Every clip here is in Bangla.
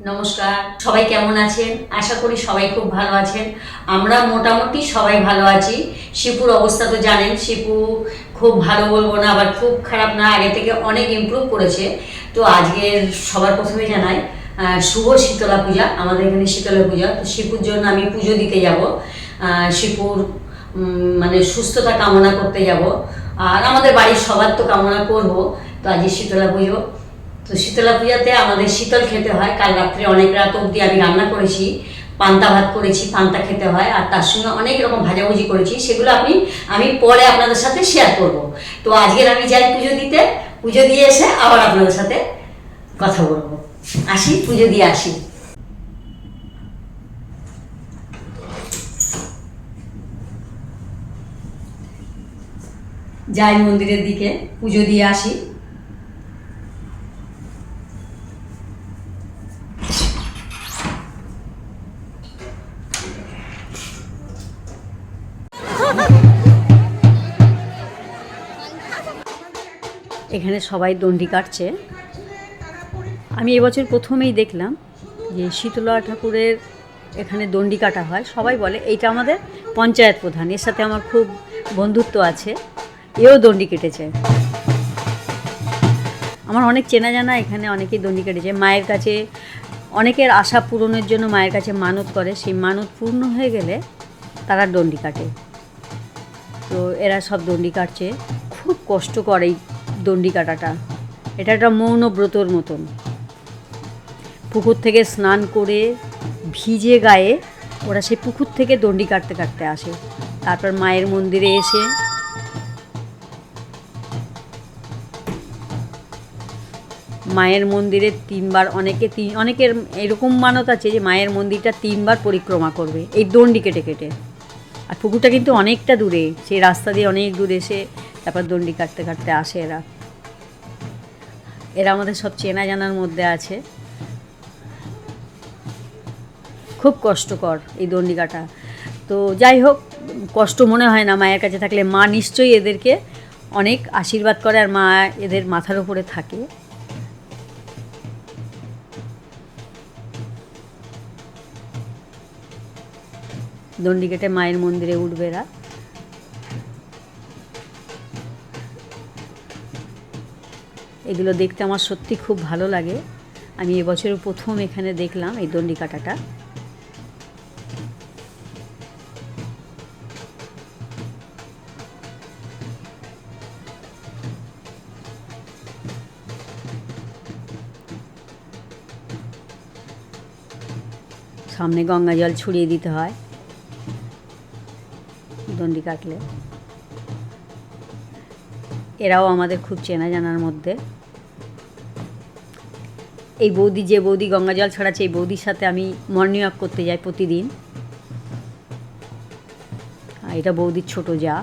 নমস্কার, সবাই কেমন আছেন? আশা করি সবাই খুব ভালো আছেন। আমরা মোটামুটি সবাই ভালো আছি। শিপুর অবস্থা তো জানেন, শিপু খুব ভালো বলব না, আবার খুব খারাপ না, আগে থেকে অনেক ইমপ্রুভ করেছে। তো আজকের সবার প্রথমে জানাই শুভ শীতলা পূজা, আমাদের এখানে শীতলা পূজা। তো শিপুর জন্য আমি পুজো দিতে যাব। শিপুর মানে সুস্থতা কামনা করতে যাব। আর আমাদের বাড়ির সবার তো কামনা করব। তো আজকে শীতলা পুজো। তো শীতলা পূজাতে আমাদের শীতল খেতে হয়। কাল রাত্রে অনেক রাত অবধি আমি রান্না করেছি। পান্তা ভাত করেছি, পান্তা খেতে হয়। আর তার সঙ্গে অনেক রকম ভাজাভুজি করেছি। সেগুলো আপনি আমি পরে আপনাদের সাথে শেয়ার করব। তো আজকের আমি যাই পুজো দিতে। পুজো দিয়ে এসে আবার আপনাদের সাথে কথা বলব। আসি, পুজো দিয়ে আসি। যাই মন্দিরের দিকে, পুজো দিয়ে আসি। এখানে সবাই দণ্ডি কাটছে। আমি এবছর প্রথমেই দেখলাম যে শীতলা ঠাকুরের এখানে দণ্ডি কাটা হয়। সবাই বলে, এইটা আমাদের পঞ্চায়েত প্রধান, এর সাথে আমার খুব বন্ধুত্ব আছে, এও দণ্ডি কেটেছে। আমার অনেক চেনা জানা এখানে অনেকেই দণ্ডি কেটেছে। মায়ের কাছে, অনেকের আশা পূরণের জন্য মায়ের কাছে মানত করে। সেই মানত পূর্ণ হয়ে গেলে তারা দণ্ডি কাটে। তো এরা সব দণ্ডি কাটছে। খুব কষ্টকর এই দণ্ডি কাটাটা এটা একটা মৌন ব্রতর মতন। পুকুর থেকে স্নান করে ভিজে গায়ে ওরা সেই পুকুর থেকে দণ্ডি কাটতে কাটতে আসে। তারপর মায়ের মন্দিরে এসে মায়ের মন্দিরে তিনবার অনেকে তিন অনেকের এরকম মানত আছে যে মায়ের মন্দিরটা তিনবার পরিক্রমা করবে এই দণ্ডি কেটে কেটে। আর পুকুরটা কিন্তু অনেকটা দূরে, সেই রাস্তা দিয়ে অনেক দূরে এসে তারপর দণ্ডি কাটতে কাটতে আসে এরা। এরা আমাদের সব চেনা জানার মধ্যে আছে। খুব কষ্টকর এই দণ্ডি কাটা তো যাই হোক, কষ্ট মনে হয় না মায়ের কাছে থাকলে। মা নিশ্চয়ই এদেরকে অনেক আশীর্বাদ করে আর মা এদের মাথার উপরে থাকে। দণ্ডি কেটে মায়ের মন্দিরে উঠবে এরা। এগুলো দেখতে আমার সত্যি খুব ভালো লাগে। আমি এবছর প্রথম এখানে দেখলাম এই দণ্ডি কাটাটা সামনে গঙ্গা জল ছড়িয়ে দিতে হয়। দণ্ডি কাটলে। এরাও আমাদের খুব চেনা জানার মধ্যে। এই বৌদি যে বৌদি গঙ্গা জল ছড়াচ্ছে, এই বৌদির সাথে আমি মর্নিং ওয়াক করতে যাই প্রতিদিন। আর এটা বৌদির ছোট যা।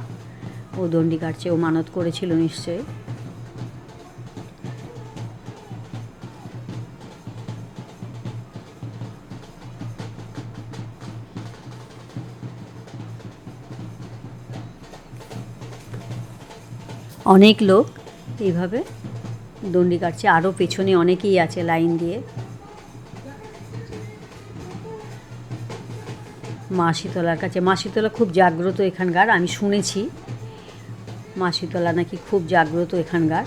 ও দণ্ডি কাটছে, ও মানত করেছিল নিশ্চয়ই। অনেক লোক এইভাবে দণ্ডি কাটছে আরও পেছনে অনেকেই আছে লাইন দিয়ে। মা শীতলার কাছে, মা শীতলা খুব জাগ্রত এখানকার, আমি শুনেছি। মা শীতলা নাকি খুব জাগ্রত এখানকার।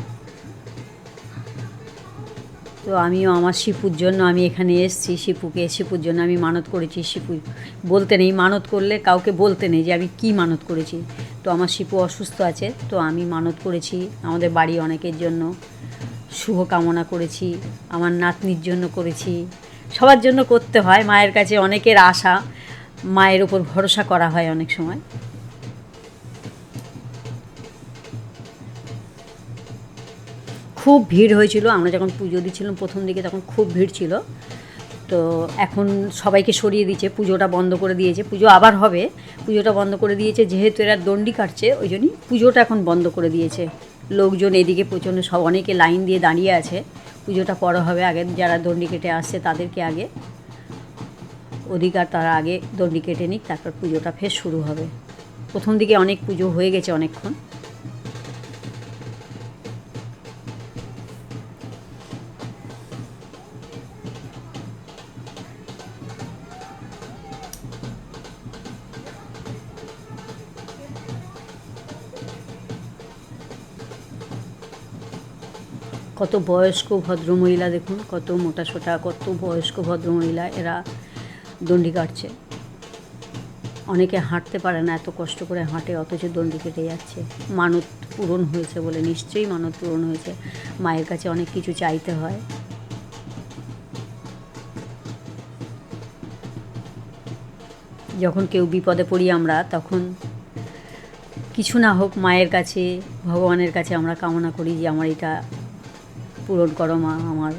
তো আমিও আমার শিপুর জন্য আমি এখানে এসেছি, শিপুকে, শিপুর জন্য আমি মানত করেছি শিপু বলতে নেই, মানত করলে কাউকে বলতে নেই যে আমি কি মানত করেছি। তো আমার শিপু অসুস্থ আছে, তো আমি মানত করেছি আমাদের বাড়ি অনেকের জন্য। শুভ কামনা করেছি, আমার নাতনির জন্য করেছি। সবার জন্য করতে হয়, মায়ের কাছে অনেকের আশা। মায়ের ওপর ভরসা করা হয় অনেক সময়। খুব ভিড় হয়েছিল, আমরা যখন পুজো দিচ্ছিলাম প্রথম দিকে, তখন খুব ভিড় ছিল। তো এখন সবাইকে সরিয়ে দিয়েছে, পুজোটা বন্ধ করে দিয়েছে, পুজো আবার হবে, পুজোটা বন্ধ করে দিয়েছে, যেহেতু এরা দণ্ডি কাটছে, ওই জন্যই পুজোটা এখন বন্ধ করে দিয়েছে। লোকজন এদিকে প্রচণ্ড সব, অনেকে লাইন দিয়ে দাঁড়িয়ে আছে, পুজোটা পরে হবে আগে, যারা দণ্ডি কেটে আসছে তাদেরকে আগে, অধিকার তারা আগে দণ্ডি কেটে নিক, তারপর পুজোটা ফের শুরু হবে। প্রথম দিকে অনেক পুজো হয়ে গেছে অনেকক্ষণ। কত বয়স্ক ভদ্রমহিলা দেখুন, কত মোটা সোটা কত বয়স্ক ভদ্রমহিলা এরা দণ্ডি কাটছে। অনেকে হাঁটতে পারে না, এত কষ্ট করে হাঁটে, অথচ দণ্ডি কেটে যাচ্ছে। মানত পূরণ হয়েছে বলে, নিশ্চয়ই মানত পূরণ হয়েছে। মায়ের কাছে অনেক কিছু চাইতে হয়। যখন কেউ বিপদে পড়ি আমরা, তখন কিছু না হোক মায়ের কাছে, ভগবানের কাছে আমরা কামনা করি যে আমার এটা পূরণ করো মা আমার,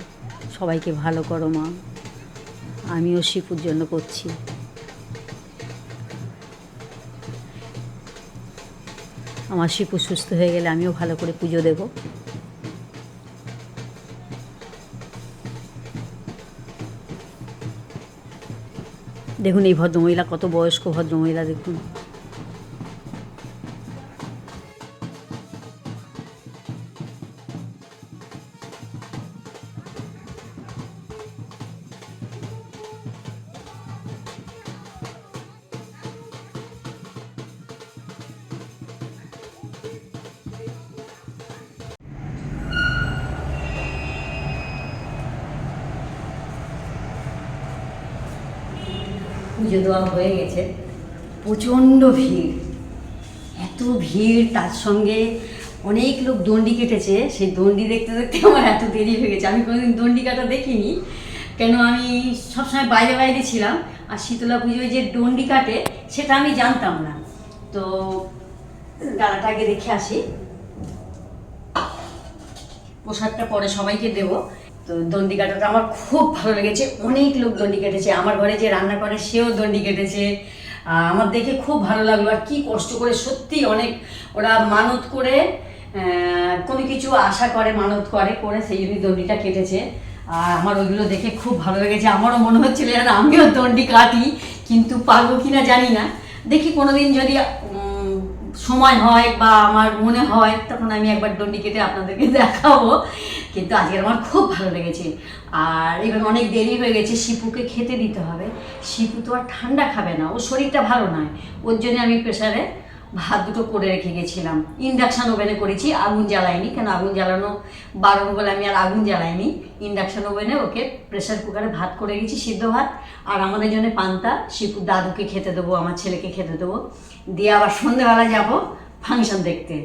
সবাইকে ভালো করো মা। আমিও শিপুর জন্য করছি। আমার শিপু সুস্থ হয়ে গেলে আমিও ভালো করে পুজো দেব। দেখুন এই ভদ্রমহিলা কত বয়স্ক ভদ্রমহিলা, দেখুন। পুজো দেওয়া হয়ে গেছে। প্রচণ্ড ভিড়। এত ভিড়, তার সঙ্গে অনেক লোক দণ্ডি কেটেছে। সেই দণ্ডি দেখতে দেখতে আমার এত দেরি হয়ে গেছে। আমি কোনোদিন দণ্ডি কাটা দেখিনি। কেন আমি সবসময় বাইরে বাইরে ছিলাম। আর শীতলা পুজোয় যে দণ্ডি কাটে, সেটা আমি জানতাম না। তো ডালাটা আগে দেখে আসি। প্রসাদটা পরে সবাইকে দেব। তো দণ্ডি কাটাটা আমার খুব ভালো লেগেছে। অনেক লোক দণ্ডি কেটেছে। আমার ঘরে যে রান্না করে, সেও দণ্ডি কেটেছে। আমার দেখে খুব ভালো লাগল। আর কি কষ্ট করে, সত্যি অনেক ওরা মানত করে কোনো কিছু আশা করে, মানত করে করে সেই জন্য দণ্ডিটা কেটেছে। আর আমার ওইগুলো দেখে খুব ভালো লেগেছে। আমারও মনে হচ্ছিল যেন আমিও দণ্ডি কাটি, কিন্তু পারব কিনা জানি না। দেখি কোনোদিন যদি সময় হয় বা আমার মনে হয়, তখন আমি একবার দণ্ডি কেটে আপনাদেরকে দেখাবো। কিন্তু আজকে আমার খুব ভালো লেগেছে। আর এবার অনেক দেরি হয়ে গেছে, শিপুকে খেতে দিতে হবে। শিপু তো আর ঠান্ডা খাবে না, ওর শরীরটা ভালো নয়। ওর জন্য আমি প্রেশারে ভাত দুটো করে রেখে গেছিলাম। ইন্ডাকশান ওভেনে করেছি, আগুন জ্বালাইনি কেন আগুন জ্বালানো বারণ বলে আমি আর আগুন জ্বালাইনি। ইন্ডাকশান ওভেনে ওকে প্রেশার কুকারে ভাত করে গেছি সিদ্ধ ভাত। আর আমাদের জন্য পান্তা, শিপু দাদুকে খেতে দেবো, আমার ছেলেকে খেতে দেবো। দিয়ে আবার সন্ধেবেলা যাব ফাংশন দেখতে।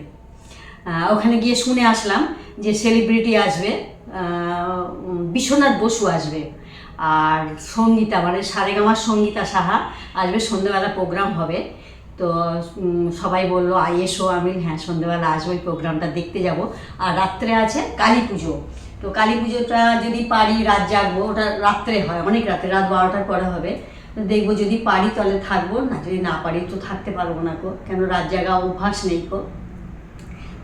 ওখানে গিয়ে শুনে আসলাম যে সেলিব্রিটি আসবে বিশ্বনাথ বসু আসবে। আর সঙ্গীতা মানে সারেগামার সঙ্গীতা সাহা আসবে, সন্ধ্যেবেলা প্রোগ্রাম হবে। তো সবাই বলল, আই, এসো, আমি হ্যাঁ সন্ধ্যেবেলা আসব ওই প্রোগ্রামটা দেখতে যাব। আর রাত্রে আছে কালী পুজো তো কালী পুজোটা যদি পারি রাত জাগবো, ওটা রাত্রে হয়, অনেক রাত্রে, রাত বারোটার পরে হবে। দেখব যদি পারি তাহলে থাকব, না যদি না পারি তো থাকতে পারব না কো কেন রাত জায়গা অভ্যাস নেই কো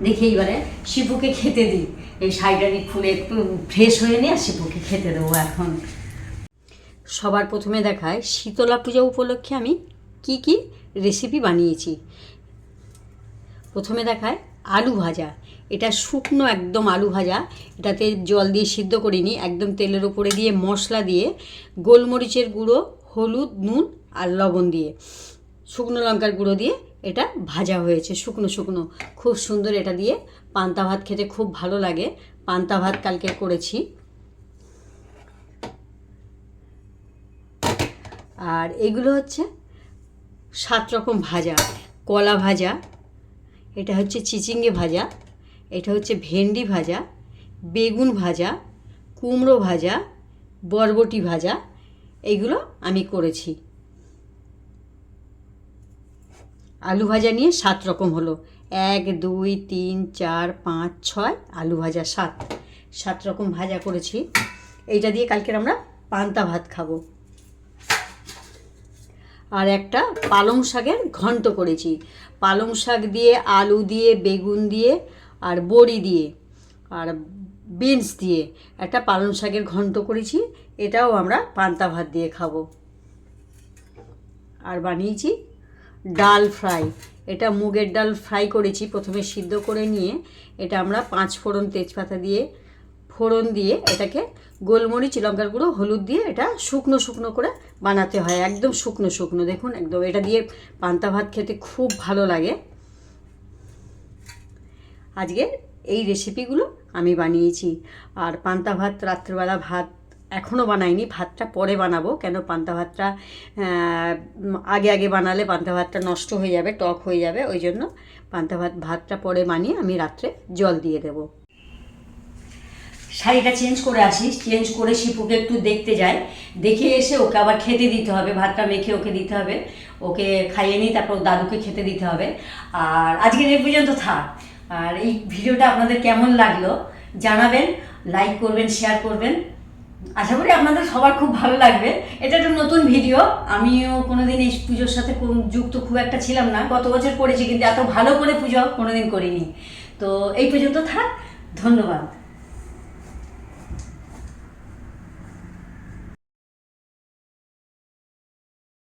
দেখি এবারে শিপুকে খেতে দিই। এই শাড়িটারি খুলে একটু ফ্রেশ হয়ে নিয়ে শিপুকে খেতে দেবো এখন। সবার প্রথমে দেখায় শীতলা পূজা উপলক্ষে আমি কি কি রেসিপি বানিয়েছি। প্রথমে দেখায় আলু ভাজা। এটা শুকনো একদম আলু ভাজা। এটাতে জল দিয়ে সিদ্ধ করিনি, একদম তেলের উপরে দিয়ে মশলা দিয়ে গোলমরিচের গুঁড়ো হলুদ, নুন আর লবণ দিয়ে। শুকনো লঙ্কার গুঁড়ো দিয়ে এটা ভাজা হয়েছে, শুকনো শুকনো। খুব সুন্দর এটা দিয়ে পান্তা ভাত খেতে খুব ভালো লাগে। পান্তা ভাত কালকে করেছি। আর এগুলো হচ্ছে সাত রকম ভাজা, কলা ভাজা, এটা হচ্ছে চিচিঙ্গে ভাজা, এটা হচ্ছে ভেন্ডি ভাজা, বেগুন ভাজা, কুমড়ো ভাজা, বরবটি ভাজা এইগুলো আমি করেছি। আলু ভাজা নিয়ে সাত রকম হলো। এক, দুই, তিন, চার, পাঁচ, ছয়, আলু ভাজা সাত। সাত রকম ভাজা করেছি। এইটা দিয়ে কালকের আমরা পান্তা ভাত খাব। আর একটা পালং শাকের ঘন্ট করেছি। পালং শাক দিয়ে, আলু দিয়ে, বেগুন দিয়ে আর বড়ি দিয়ে। আর বিনস দিয়ে একটা পালং শাকের ঘন্ট করেছি, এটাও আমরা পান্তা ভাত দিয়ে খাব। আর বানিয়েছি ডাল ফ্রাই। এটা মুগের ডাল ফ্রাই করেছি, প্রথমে সিদ্ধ করে নিয়ে এটা আমরা পাঁচ ফোড়ন তেজপাতা দিয়ে, ফোড়ন দিয়ে এটাকে গোলমরিচ, লঙ্কার গুঁড়ো, হলুদ দিয়ে এটা শুকনো শুকনো করে বানাতে হয়, একদম শুকনো শুকনো। দেখুন, একদম এটা দিয়ে পান্তা ভাত খেতে খুব ভালো লাগে। আজকে এই রেসিপিগুলো আমি বানিয়েছি। আর পান্তা ভাত, রাত্রিবেলা ভাত এখনও বানাইনি, ভাতটা পরে বানাবো। কেন পান্তা ভাতটা আগে আগে বানালে পান্তা ভাতটা নষ্ট হয়ে যাবে, টক হয়ে যাবে, ওই জন্য পান্তা ভাত, ভাতটা পরে বানিয়ে আমি রাত্রে জল দিয়ে দেবো। শাড়িটা চেঞ্জ করে আসি চেঞ্জ করে শিপুকে একটু দেখতে যাই। দেখে এসে ওকে আবার খেতে দিতে হবে, ভাতটা মেখে ওকে দিতে হবে। ওকে খাইয়ে নিই তারপর দাদুকে খেতে দিতে হবে। আর আজকের এই পর্যন্ত থাক। আর এই ভিডিওটা আপনাদের কেমন লাগল জানাবেন লাইক করবেন শেয়ার করবেন। আশা করি আপনাদের সবার খুব ভালো লাগবে। এটা একটা নতুন ভিডিও। আমিও কোনোদিন এই পুজোর সাথে যুক্ত খুব একটা ছিলাম না। গত বছর করেছি, কিন্তু এত ভালো করে পুজো কোনোদিন করিনি। তো এই পর্যন্ত থাক। ধন্যবাদ।